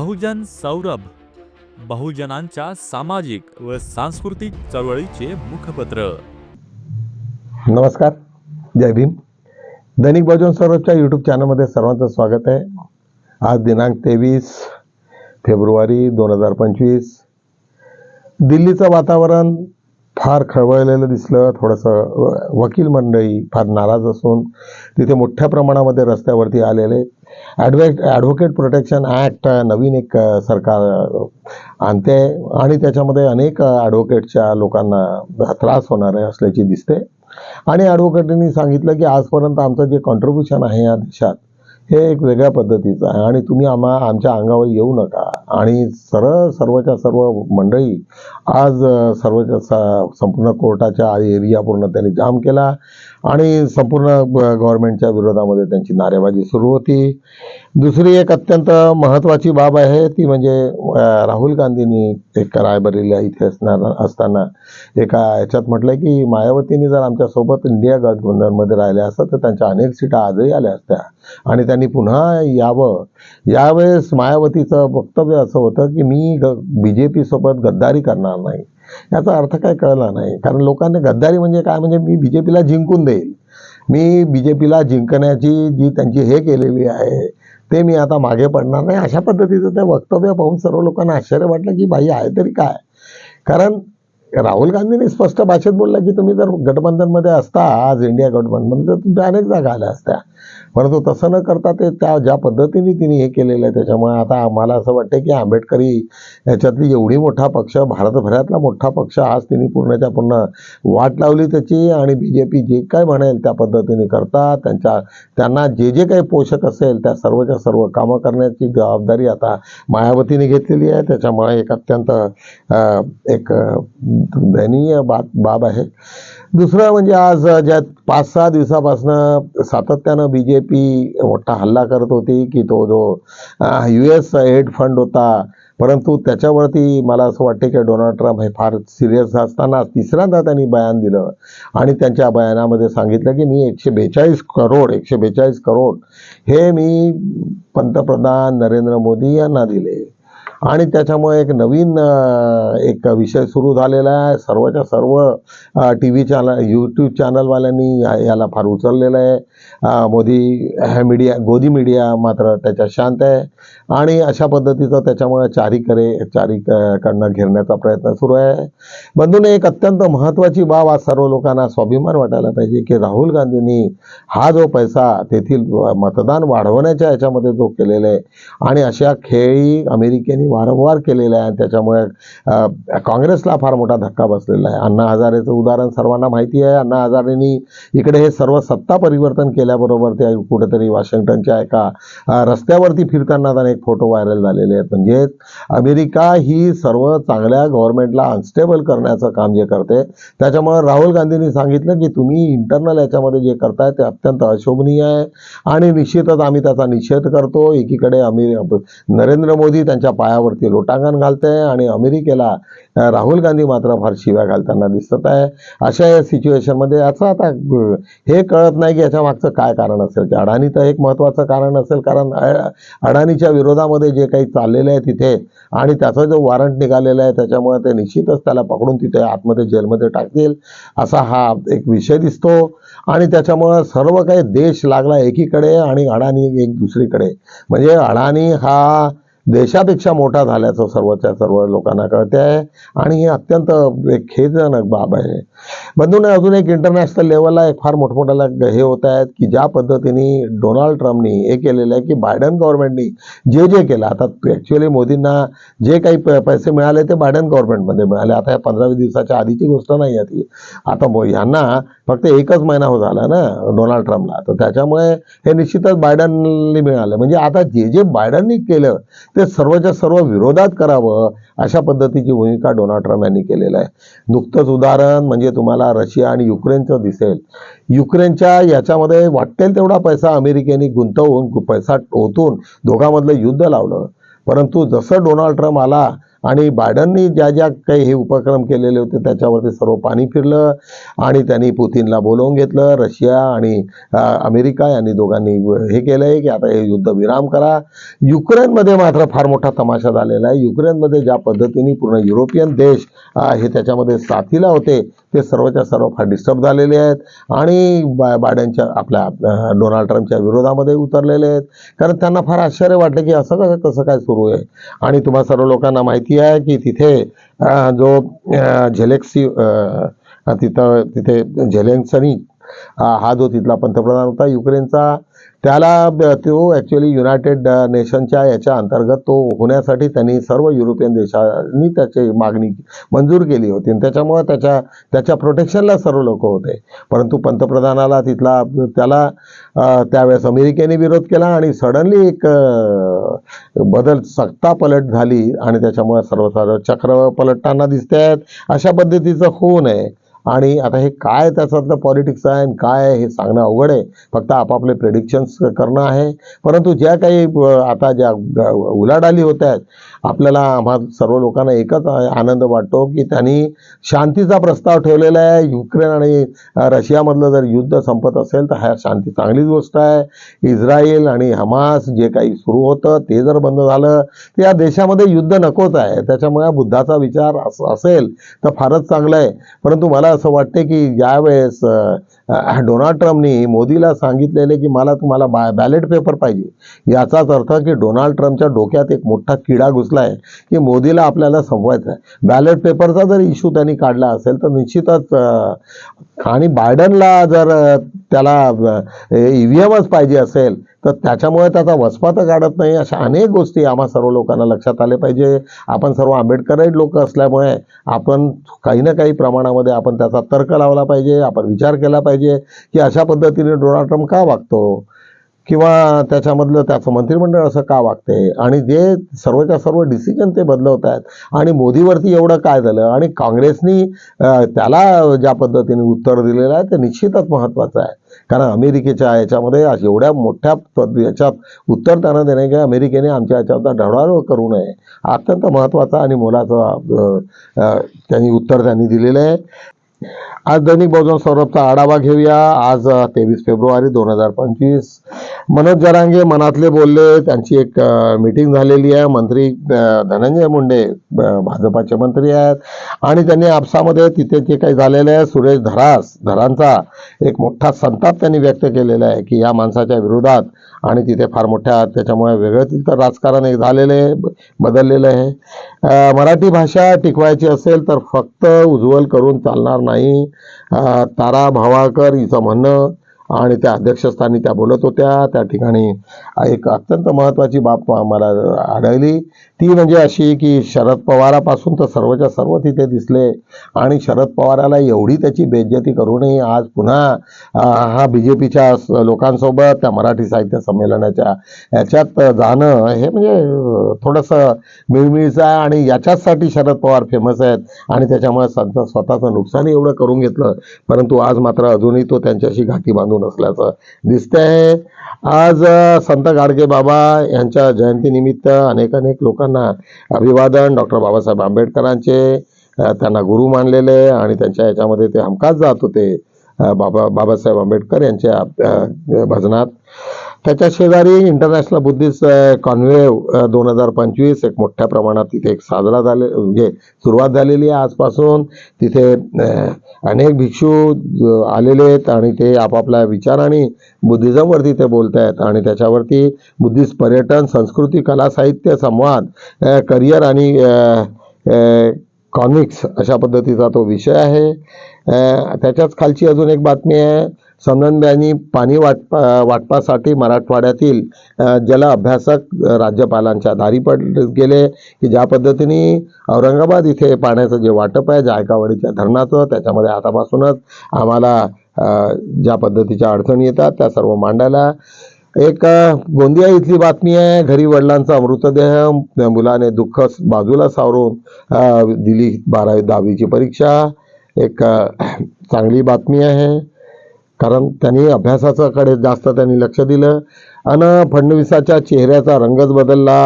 बहुजन सौरभ बहुजनांच्या सामाजिक व सांस्कृतिक चळवळीचे मुखपत्र. नमस्कार जय भीम. दैनिक बहुजन सौरभच्या यूट्यूब चॅनलमध्ये सर्वांचं स्वागत आहे. आज दिनांक तेवीस फेब्रुवारी दोन हजार पंचवीस. दिल्लीचं वातावरण फार खळबळलेलं दिसलं. थोडंसं व- वकील मंडळी फार नाराज असून तिथे मोठ्या प्रमाणामध्ये रस्त्यावरती आलेले. ॲडव्हे ॲडव्होकेट प्रोटेक्शन ॲक्ट नवीन एक सरकार आणते आणि त्याच्यामध्ये अनेक ॲडव्होकेटच्या लोकांना त्रास होणार आहे असल्याची दिसते. आणि ॲडव्होकेटनी सांगितलं की आजपर्यंत आमचं जे कॉन्ट्रीब्युशन आहे या देशात हे एक वेगळ्या पद्धतीचं आहे. आणि तुम्ही आम्हा आमच्या अंगावर येऊ नका. आणि सरळ सर्वच्या सर्व मंडळी आज सर्वच्या संपूर्ण कोर्टाच्या एरिया पूर्ण त्यांनी जाम केला. आणि संपूर्ण गव्हर्नमेंटच्या विरोधामध्ये त्यांची नारेबाजी सुरू होती. दुसरी एक अत्यंत महत्त्वाची बाब आहे ती म्हणजे राहुल गांधींनी एक रायबरेलीला इथे असणार असताना एका याच्यात म्हटलं की मायावतींनी जर आमच्यासोबत इंडिया गठबंधनमध्ये राहिल्या असतात तर त्यांच्या अनेक सीटा आजही आल्या असत्या. आणि त्यांनी पुन्हा यावं. यावेळेस मायावतीचं वक्तव्य असं होतं की मी ग बी जे पीसोबत गद्दारी करणार नाही. याचा अर्थ काय कळला नाही. कारण लोकांनी गद्दारी म्हणजे काय? म्हणजे मी बी जे पीला जिंकून देईल. मी बी जे पीला जिंकण्याची जी त्यांची हे केलेली आहे ते मी आता मागे पडणार नाही. अशा पद्धतीचं ते वक्तव्य पाहून सर्व लोकांना आश्चर्य वाटलं की बाई आहे तरी काय? कारण राहुल गांधींनी स्पष्ट भाषेत बोलला की तुम्ही जर गठबंधनमध्ये असता आज इंडिया गठबंधन तर तुमच्या अनेक जागा आल्या असत्या. परंतु तसं न करता ते त्या ज्या पद्धतीने तिने हे केलेलं आहे त्याच्यामुळे आता आम्हाला असं वाटतं की आंबेडकरी याच्यातली एवढी मोठा पक्ष भारतभरातला मोठा पक्ष आज तिने पूर्णच्या पूर्ण वाट लावली त्याची आणि बी जे पी जे काय म्हणेल त्या पद्धतीने करतात. त्यांच्या त्यांना जे जे काही पोषक असेल त्या सर्वच्या सर्व कामं करण्याची जबाबदारी आता मायावतीने घेतलेली आहे. त्याच्यामुळे एक अत्यंत एक दयनीय बाब बाब आहे. दुसरं म्हणजे आज ज्या पाच सहा दिवसापासनं सातत्यानं बी जे पी मोठा हल्ला करत होती की तो जो यू एस हेड फंड होता परंतु त्याच्यावरती मला असं वाटते की डोनाल्ड ट्रम्प हे फार सिरियस असताना तिसऱ्यांदा त्यांनी बयान दिलं. आणि त्यांच्या बयानामध्ये सांगितलं की मी एकशे बेचाळीस करोड एकशे बेचाळीस करोड हे मी पंतप्रधान नरेंद्र मोदी यांना दिले. आणि त्याच्यामुळे एक नवीन एक विषय सुरू झालेला आहे. सर्वच्या सर्व टी व्ही चॅनल यूट्यूब चॅनलवाल्यांनी या- याला फार उचललेलं आहे. मोदी मीडिया गोदी मीडिया मात्र त्याच्यात शांत आहे. आणि अशा पद्धतीचं त्याच्यामुळे चारीकडे चारीकडनं घेरण्याचा प्रयत्न सुरू आहे. बंधूने एक अत्यंत महत्त्वाची बाब आज सर्व लोकांना स्वाभिमान वाटायला पाहिजे की राहुल गांधींनी हा जो पैसा तेथील मतदान वाढवण्याच्या याच्यामध्ये जो केलेला आहे आणि अशा खेळी अमेरिकेने वारंवार केलेल्या आहे त्याच्यामुळे काँग्रेसला फार मोठा धक्का बसलेला आहे. अण्णा हजारेचं उदाहरण सर्वांना माहिती आहे. अण्णा हजारेंनी इकडे हे सर्व सत्ता परिवर्तन आल्याबरोबर ते कुठेतरी वॉशिंग्टनच्या एका रस्त्यावरती फिरताना त्याने एक फोटो व्हायरल झालेले आहेत. म्हणजे अमेरिका ही सर्व चांगल्या गव्हर्नमेंटला अनस्टेबल करण्याचं काम जे करते त्याच्यामुळे राहुल गांधींनी सांगितलं की तुम्ही इंटरनल याच्यामध्ये जे करताय ते अत्यंत अशोभनीय आहे आणि निश्चितच आम्ही त्याचा निषेध करतो. एकीकडे अमेरि नरेंद्र मोदी त्यांच्या पायावरती लोटांगण घालते आणि अमेरिकेला राहुल गांधी मात्र फार शिव्या घालताना दिसत आहे. अशा या सिच्युएशनमध्ये याचं आता हे कळत नाही की याच्या मागचं काय कारण असेल? ते अडाणी तर एक महत्त्वाचं कारण असेल कारण अडाणीच्या विरोधामध्ये जे काही चाललेलं आहे तिथे आणि त्याचा जो वॉरंट निघालेला आहे त्याच्यामुळे ते निश्चितच त्याला पकडून तिथे आतमध्ये जेलमध्ये टाकतील असा हा एक विषय दिसतो. आणि त्याच्यामुळं सर्व काही देश लागला एकीकडे आणि अडाणी एक दुसरीकडे. म्हणजे अडाणी हा देशापेक्षा मोठा झाल्याचं सर्वच्या सर्व लोकांना कळते आहे. आणि हे अत्यंत एक खेदजनक बाब आहे. बंधूने अजून एक इंटरनॅशनल लेवलला एक फार मोठमोठ्याला हे होत आहेत की ज्या पद्धतीने डोनाल्ड ट्रम्पनी हे केलेलं आहे की बायडन गव्हर्नमेंटनी जे जे केलं आता ॲक्च्युअली मोदींना जे काही पैसे मिळाले ते बायडन गव्हर्नमेंटमध्ये मिळाले. आता या पंधरावीस दिवसाच्या आधीची गोष्ट नाही आहे ती. आता मो- यांना फक्त एकच महिना हो झाला ना डोनाल्ड ट्रम्पला तर त्याच्यामुळे हे निश्चितच बायडननी मिळालं. म्हणजे आता जे जे बायडननी केलं ते सर्वच्या सर्व विरोधात करावं अशा पद्धतीची भूमिका डोनाल्ड ट्रम्प यांनी केलेलं आहे. नुकतंच उदाहरण म्हणजे तुम्हाला रशिया आणि युक्रेनचं दिसेल. युक्रेनच्या याच्यामध्ये वाटेल तेवढा पैसा अमेरिकेने गुंतवून पैसा ओतून दोघांमधलं युद्ध लावलं. परंतु जसं डोनाल्ड ट्रम्प आला आणि बायडननी ज्या ज्या काही हे उपक्रम केलेले होते त्याच्यावरती सर्व पाणी फिरलं आणि त्यांनी पुतीनला बोलवून घेतलं. रशिया आणि अमेरिका यांनी दोघांनी हे केलं आहे की आता हे युद्ध विराम करा. युक्रेनमध्ये मात्र फार मोठा तमाशा झालेला आहे. युक्रेनमध्ये ज्या पद्धतीने पूर्ण युरोपियन देश हे त्याच्यामध्ये साथीला होते ते सर्वच्या सर्व फार डिस्टर्ब झालेले आहेत. आणि बा बायडनच्या आपल्या डोनाल्ड ट्रम्पच्या विरोधामध्ये उतरलेले आहेत. कारण त्यांना फार आश्चर्य वाटलं की असं कसं कसं काय सुरू आहे. आणि तुम्हा सर्व लोकांना माहिती आहे की तिथे जो झेलेक्सी अ, तिथं तिथे झेलेन्सनी हा जो तिथला पंतप्रधान होता युक्रेनचा त्याला तो ॲक्च्युली युनायटेड नेशनच्या याच्या अंतर्गत तो होण्यासाठी त्यांनी सर्व युरोपियन देशांनी त्याची मागणी मंजूर केली होती. आणि त्याच्यामुळे त्याच्या त्याच्या प्रोटेक्शनला सर्व लोक होते. परंतु पंतप्रधानाला तिथला त्याला त्यावेळेस अमेरिकेने विरोध केला आणि सडनली एक बदल सत्ता पलट झाली आणि त्याच्यामुळे सर्व सर्व चक्र पलटताना दिसत आहेत अशा पद्धतीचं होऊ नये. आणि आता हे काय त्याच्यातलं पॉलिटिक्स आहे आणि काय आहे हे सांगणं अवघड आहे? फक्त आपापले प्रेडिक्शन्स करणं आहे. परंतु ज्या काही आता ज्या उलाढाली होत आहेत आपल्याला आम्हा सर्व लोकांना एकच आनंद वाटतो की त्यांनी शांतीचा प्रस्ताव ठेवलेला आहे. युक्रेन आणि रशियामधलं जर युद्ध संपत असेल तर ह्या शांती चांगलीच गोष्ट आहे. इस्रायल आणि हमास जे काही सुरू होतं ते जर बंद झालं तर या देशामध्ये युद्ध नकोच आहे. त्याच्यामुळे बुद्धाचा विचार असेल तर फारच चांगलं आहे. परंतु मला असं वाटते की ज्यावेळेस डोनाल्ड ट्रम्पनी मोदीला सांगितलेले की मला तुम्हाला बा बॅलेट पेपर पाहिजे. याचाच अर्थ की डोनाल्ड ट्रम्पच्या डोक्यात एक मोठा किडा घुसला आहे की मोदीला आपल्याला संपवायचा आहे बॅलेट पेपरचा जर इश्यू त्यांनी काढला असेल तर निश्चितच आणि बायडनला जर त्याला ई व्ही एमच पाहिजे असेल तर त्याच्यामुळे त्याचा वचपा तर काढत नाही. अशा अनेक गोष्टी आम्हा सर्व लोकांना लक्षात आले पाहिजे. आपण सर्व आंबेडकराईट लोक असल्यामुळे आपण काही ना काही प्रमाणामध्ये आपण त्याचा तर्क लावला पाहिजे. आपण विचार केला पाहिजे की अशा पद्धतीने डोनाल्ड ट्रम्प का वागतो? किंवा त्याच्यामधलं त्याचं मंत्रिमंडळ असं का वागते? आणि जे सर्वच्या सर्व डिसिजन ते बदलवत आहेत. आणि मोदीवरती एवढं काय झालं? आणि काँग्रेसनी त्याला ज्या पद्धतीने उत्तर दिलेलं आहे ते निश्चितच महत्त्वाचं आहे. कारण अमेरिकेच्या याच्यामध्ये एवढ्या मोठ्या याच्यात उत्तर त्यांना देणे की अमेरिकेने आमच्या याच्यावर ढवळाढवळ करू नये. अत्यंत महत्त्वाचा आणि मोलाचा त्यांनी उत्तर त्यांनी दिलेलं आहे. आज दैनिक बहुजन सौरभचा आढावा घेऊया. आज तेवीस फेब्रुवारी दोन हजार पंचवीस. मनोज जरांगे मनातले बोलले. त्यांची एक मीटिंग झालेली आहे. मंत्री धनंजय मुंडे भाजपाचे मंत्री आहेत. आणि त्यांनी आपसामध्ये तिथे जे काही झालेले आहे सुरेश धरास धरांचा एक मोठा संताप त्यांनी व्यक्त केलेला आहे की या माणसाच्या विरोधात आणि तिथे फार मोठ्या त्याच्यामुळे वेगळं तिथं राजकारण एक झालेलं आहे ब- बदललेलं आहे. मराठी भाषा टिकवायची असेल तर फक्त उज्ज्वल करून चालणार नाही. तारा भावाकर हिचं म्हणणं आणि त्या अध्यक्षस्थानी त्या बोलत होत्या. त्या ठिकाणी एक अत्यंत महत्त्वाची बाब मला आढळली. ती म्हणजे अशी की शरद पवारापासून तर सर्वच्या सर्व तिथे दिसले आणि शरद पवाराला एवढी त्याची बेज्जती करूनही आज पुन्हा हा बी जे पीच्या लोकांसोबत त्या मराठी साहित्य संमेलनाच्या याच्यात जाणं हे म्हणजे थोडंसं मिळमिळचं आहे आणि याच्याचसाठी शरद पवार फेमस आहेत आणि त्याच्यामुळे स्वतः स्वतःचं नुकसानही एवढं करून घेतलं. परंतु आज मात्र अजूनही तो त्यांच्याशी घाटी बांधून असल्याचं दिसते आहे आज संत गाडगे बाबा यांच्या जयंतीनिमित्त अनेक अनेक लोकांना अभिवादन. डॉक्टर बाबासाहेब आंबेडकरांचे त्यांना गुरु मानलेले आणि त्यांच्या याच्यामध्ये ते हमखास जात होते. बाबा बाबासाहेब आंबेडकर यांच्या भजनात. त्याच्या शेजारी इंटरनॅशनल बुद्धिस्ट कॉन्वेव दोन हजार पंचवीस एक मोठ्या प्रमाणात तिथे एक साजरा झाले म्हणजे सुरुवात झालेली आहे आजपासून. तिथे अनेक भिक्षू आलेले आहेत आणि ते आपापल्या विचाराने बुद्धिझमवरती ते बोलत आहेत आणि त्याच्यावरती बुद्धिस्ट पर्यटन संस्कृती कला साहित्य संवाद करिअर आणि कॉमिक्स अशा पद्धतीचा तो विषय आहे. त्याच्याच खालची अजून एक बातमी आहे. संगनब्यांनी पाणी वाटपा वाटपासाठी मराठवाड्यातील जल अभ्यासक राज्यपालांच्या दारी पड गेले की ज्या पद्धतीने औरंगाबाद इथे पाण्याचं जे वाटप आहे जायकावाडीच्या धरणाचं त्याच्यामध्ये आतापासूनच आम्हाला ज्या पद्धतीच्या अडचणी येतात त्या सर्व मांडायला. एक गोंदिया इथली बातमी आहे. घरी वडिलांचा मृतदेह मुलाने दुःख बाजूला सावरून दिली बारावी दहावीची परीक्षा. एक चांगली बातमी आहे. कारण त्यांनी अभ्यासाच्याकडे जास्त त्यांनी लक्ष दिलं आणि फडणवीसाच्या चेहऱ्याचा रंगच बदलला.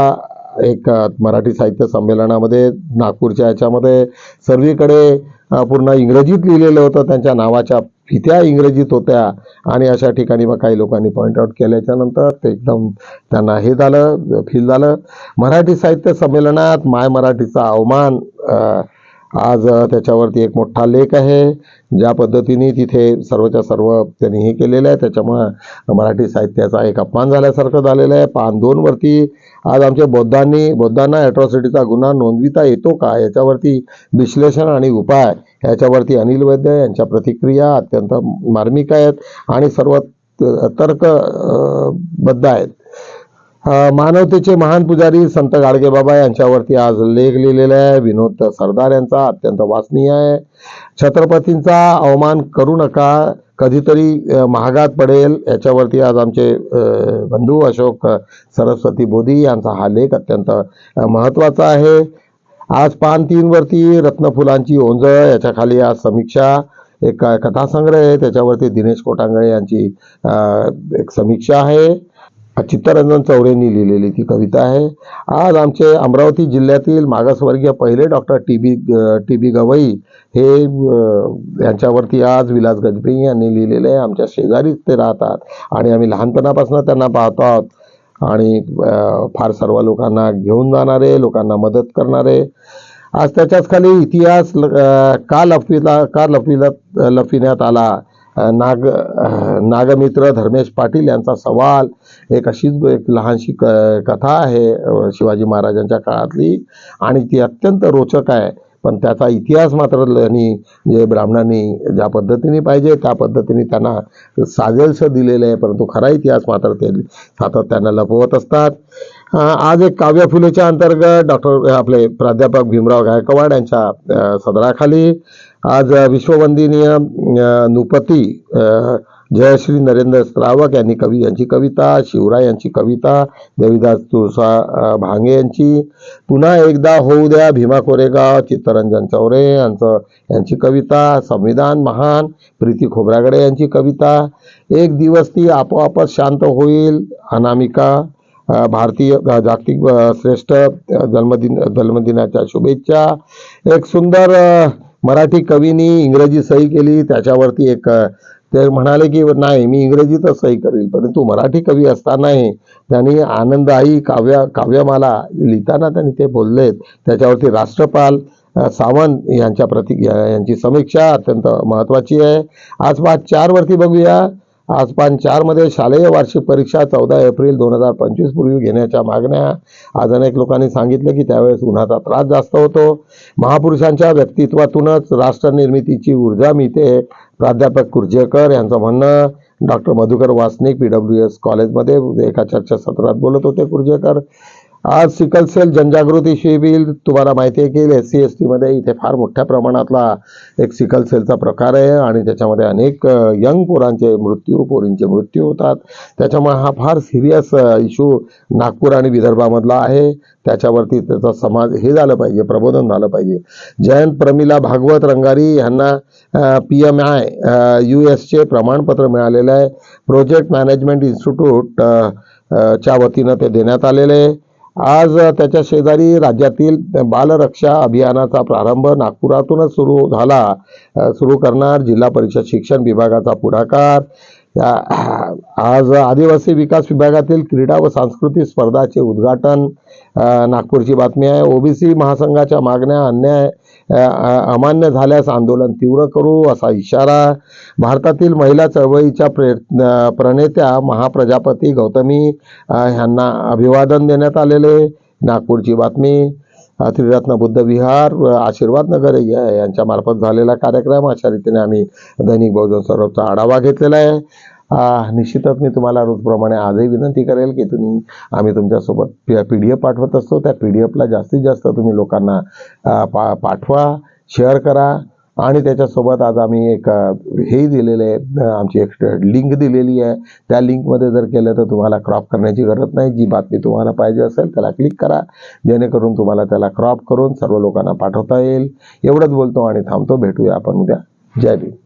एक मराठी साहित्य संमेलनामध्ये नागपूरच्या याच्यामध्ये सर्वीकडे पूर्ण इंग्रजीत लिहिलेलं होतं. त्यांच्या नावाच्या फित्या इंग्रजीत होत्या आणि अशा ठिकाणी मग काही लोकांनी पॉईंट आउट केल्याच्यानंतर ते एकदम त्यांना हे झालं फील झालं. मराठी साहित्य संमेलनात माय मराठीचा अवमान आज त्याच्यावरती एक मोठा लेख आहे ज्या पद्धतीने तिथे सर्वच्या सर्व त्यांनी हे केलेलं आहे. त्याच्यामुळं मराठी साहित्याचा एक अपमान झाल्यासारखं झालेलं आहे. पान दोनवरती आज आमच्या बौद्धांनी बौद्धांना ॲट्रॉसिटीचा गुन्हा नोंदविता येतो का? याच्यावरती विश्लेषण आणि उपाय याच्यावरती अनिल वैद्य यांच्या प्रतिक्रिया अत्यंत मार्मिक आहेत आणि सर्व तर्कबद्ध तर्क बद्ध आहेत. मानवतेचे महान पुजारी संत गाडगेबाबा यांच्यावरती आज लेख लिहिलेला आहे. विनोद सरदार यांचा अत्यंत वाचनीय आहे. छत्रपतींचा अवमान करू नका. कधीतरी महागात पडेल. याच्यावरती आज आमचे बंधू अशोक सरस्वती बोधी यांचा हा लेख अत्यंत महत्त्वाचा आहे. आज पान तीनवरती रत्नफुलांची ओंजळ याच्या खाली आज समीक्षा एक कथासंग्रह आहे. त्याच्यावरती दिनेश कोटांगळे यांची एक समीक्षा आहे. चित्तरंजन चौरेंनी लिहिलेली ती कविता आहे. आज आमचे अमरावती जिल्ह्यातील मागासवर्गीय पहिले doctor T B T B Gawai हे यांच्यावरती आज विलास गजबे यांनी लिहिलेले आहे. आमच्या शेजारीच ते राहतात आणि आम्ही लहानपणापासून त्यांना पाहतो आहोत. आणि फार सर्व लोकांना घेऊन जाणारे लोकांना मदत करणारे. आज त्याच्याच खाली इतिहास ल- का लपविला का लपविला लपविण्यात आला? नाग नागमित्र धर्मेश पाटील यांचा सवाल. एक अशीच एक लहानशी क कथा आहे शिवाजी महाराजांच्या काळातली. आणि ती अत्यंत रोचक आहे. पण त्याचा इतिहास मात्र त्यांनी जे ब्राह्मणांनी ज्या पद्धतीने पाहिजे त्या पद्धतीने त्यांना साजेलसं दिलेलं आहे. परंतु खरा इतिहास मात्र ते सातत्यानं लपवत असतात. आज एक काव्य फुलेच्या अंतर्गत डॉक्टर आपले प्राध्यापक भीमराव गायकवाड यांच्या सदराखाली आज विश्ववंदिनीय विश्ववंदनीय नृपती जयश्री नरेंद्र श्रावक यांनी कवी यांची कविता शिवराय यांची कविता देविदास तुळसा भांगे यांची. पुन्हा एकदा होऊ द्या भीमा कोरेगाव चित्तरंजन चौरे यांचं यांची कविता संविधान महान प्रीती खोब्रागडे यांची कविता. एक दिवस ती आपोआपच शांत होईल अनामिका भारतीय जागतिक श्रेष्ठ जन्मदिन जन्मदिनाच्या शुभेच्छा. एक सुंदर मराठी कवीनी इंग्रजी सही केली त्याच्यावरती एक ते म्हणाले की नाही मी इंग्रजीतच सही करेल परंतु मराठी कवी असतानाही त्यांनी आनंददायी काव्य काव्यमाला लिहिताना त्यांनी ते बोललेत. त्याच्यावरती राष्ट्रपाल सावंत यांच्या प्रति यांची समीक्षा अत्यंत महत्त्वाची आहे. आज पाच चारवरती बघूया. आज पान चारमध्ये शालेय वार्षिक परीक्षा चौदा एप्रिल दोन हजार पंचवीस पूर्वी घेण्याच्या मागण्या. आज अनेक लोकांनी सांगितलं की त्यावेळेस उन्हाचा त्रास जास्त होतो. महापुरुषांच्या व्यक्तित्वातूनच राष्ट्र निर्मितीची ऊर्जा मिळते. प्राध्यापक कुर्जेकर यांचं म्हणणं doctor Madhukar Wasnik P W S कॉलेजमध्ये एका चर्चासत्रात बोलत होते कुर्जेकर. आज सिकल सेल जनजागृती शिबिर. तुम्हाला माहिती आहे की एस सी एस टीमध्ये इथे फार मोठ्या प्रमाणातला एक सिकल सेलचा प्रकार आहे आणि त्याच्यामध्ये अनेक यंग पोरांचे मृत्यू पोरींचे मृत्यू होतात. त्याच्यामुळे हा फार सिरियस इशू नागपूर आणि विदर्भामधला आहे. त्याच्यावरती त्याचा समाज हे झालं पाहिजे प्रबोधन झालं पाहिजे. जयंत प्रमिला भागवत रंगारी यांना पी एम आय यू एसचे प्रमाणपत्र मिळालेलं आहे. प्रोजेक्ट मॅनेजमेंट इन्स्टिट्यूट च्या वतीनं ते देण्यात आलेले आहे. आज त्याच्या शेजारी राज्यातील बालरक्षा अभियानाचा प्रारंभ नागपुरातूनच सुरू झाला. सुरू करणार जिल्हा परिषद शिक्षण विभागाचा पुढाकार. आज आदिवासी विकास विभागातील क्रीडा व सांस्कृतिक स्पर्धाचे उद्घाटन. नागपूरची बातमी आहे. ओबीसी महासंघाच्या मागण्या अन्याय अमान्य झाल्यास आंदोलन तीव्र करू असा इशारा भारतातील महिला चळवळीच्या प्रे प्रणेत्या महाप्रजापती गौतमी ह्यांना अभिवादन देण्यात आलेले. नागपूरची बातमी त्रिरत्न बुद्ध विहार आशीर्वाद नगर या- मार्फत झालेला कार्यक्रम. अशा रीतीने आम्ही दैनिक बहुजन सौरभचा आढावा घेतलेला आहे. निश्चितच मी तुम्हाला रोजप्रमाणे आजही विनंती करेल की तुम्ही आम्ही तुमच्यासोबत पी डी एफ पाठवत असतो. त्या पी डी एफला जास्तीत जास्त तुम्ही लोकांना पा पाठवा शेअर करा आणि त्याच्यासोबत आज आम्ही एक हेही दिलेले आहे आमची एक लिंक दिलेली आहे. त्या लिंकमध्ये जर केलं तर तुम्हाला क्रॉप करण्याची गरज नाही. जी बातमी तुम्हाला पाहिजे असेल त्याला क्लिक करा. जेणेकरून तुम्हाला त्याला क्रॉप करून सर्व लोकांना पाठवता येईल. एवढंच बोलतो आणि थांबतो. भेटूया आपण उद्या. जय भीम.